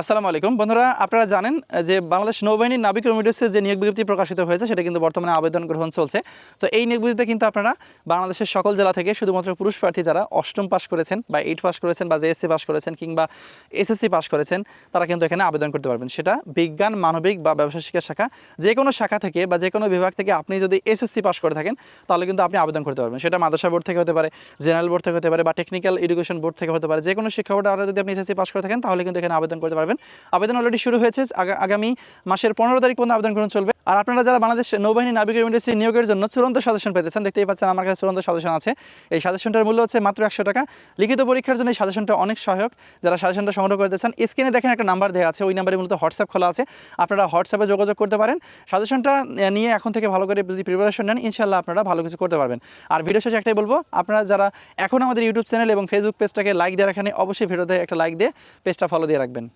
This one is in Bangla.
আসসালামু আলাইকুম। বন্ধুরা, আপনারা জানেন যে বাংলাদেশ নৌবাহিনীর নাবিক কমিটিসের যে নিয়োগ বিজ্ঞপ্তি প্রকাশিত হয়েছে, সেটা কিন্তু বর্তমানে আবেদন গ্রহণ চলছে। তো এই নিয়োগ বিজ্ঞপ্তিতে কিন্তু আপনারা বাংলাদেশের সকল জেলা থেকে শুধুমাত্র পুরুষ প্রার্থী যারা অষ্টম পাস করেছেন বা এইট পাস করেছেন বা জেএসসি পাস করেছেন কিংবা এসএসসি পাস করেছেন, তারা কিন্তু এখানে আবেদন করতে পারবেন। সেটা বিজ্ঞান, মানবিক বা ব্যবসা শিক্ষা শাখা, যে কোনো শাখা থেকে বা যে কোনো বিভাগ থেকে আপনি যদি এসএসসি পাস করে থাকেন, তাহলে কিন্তু আপনি আবেদন করতে পারবেন। সেটা মাদ্রাসা বোর্ড থেকে হতে পারে, জেনারেল বোর্ড থেকে হতে পারে বা টেকনিক্যাল এডুকেশন বোর্ড থেকে হতে পারে। যে কোনো শিক্ষা বোর্ড যদি আপনি এসএসসি পাস করে থাকেন, তাহলে কিন্তু এখানে আবেদন করতে পারবেন। আবেদন অলরেডি শুরু হয়েছে আগামী মাসের পনেরো তারিখ পর্যন্ত আবেদন গ্রহণ চলবে। আর আপনারা যারা বাংলাদেশ নৌবাহিনী নাবিক ইউনিভার্সিটি নিয়োগের জন্য চূড়ান্ত সাজেশন পেতেছেন, দেখতেই পাচ্ছেন আমার কাছে চূড়ান্ত সাজেশন আছে। এই সাজেশনটার মূল্য হচ্ছে মাত্র একশো টাকা। লিখিত পরীক্ষার জন্য এই সাজেশনটা অনেক সহায়ক। যারা সাজেশনটা সংগ্রহ করতে চান স্ক্রিনে দেখেন একটা নাম্বার দেওয়া আছে, ওই নাম্বারে মূলত হোয়াটসঅ্যাপ খোলা আছে। আপনারা হোয়াটসঅ্যাপে যোগাযোগ করতে পারেন। সাজেশনটা নিয়ে এখন থেকে ভালো করে যদি প্রিপারেশন নেন ইনশাল্লাহ আপনারা ভালো কিছু করতে পারবেন। আর ভিডিও শেষে একটাই বলব, আপনারা যারা এখন আমাদের ইউটিউব চ্যানেল এবং ফেসবুক পেজটাকে লাইক দিয়ে রাখেন অবশ্যই ভিডিওতে একটা লাইক দিয়ে পেজটা ফলো দিয়ে রাখবেন।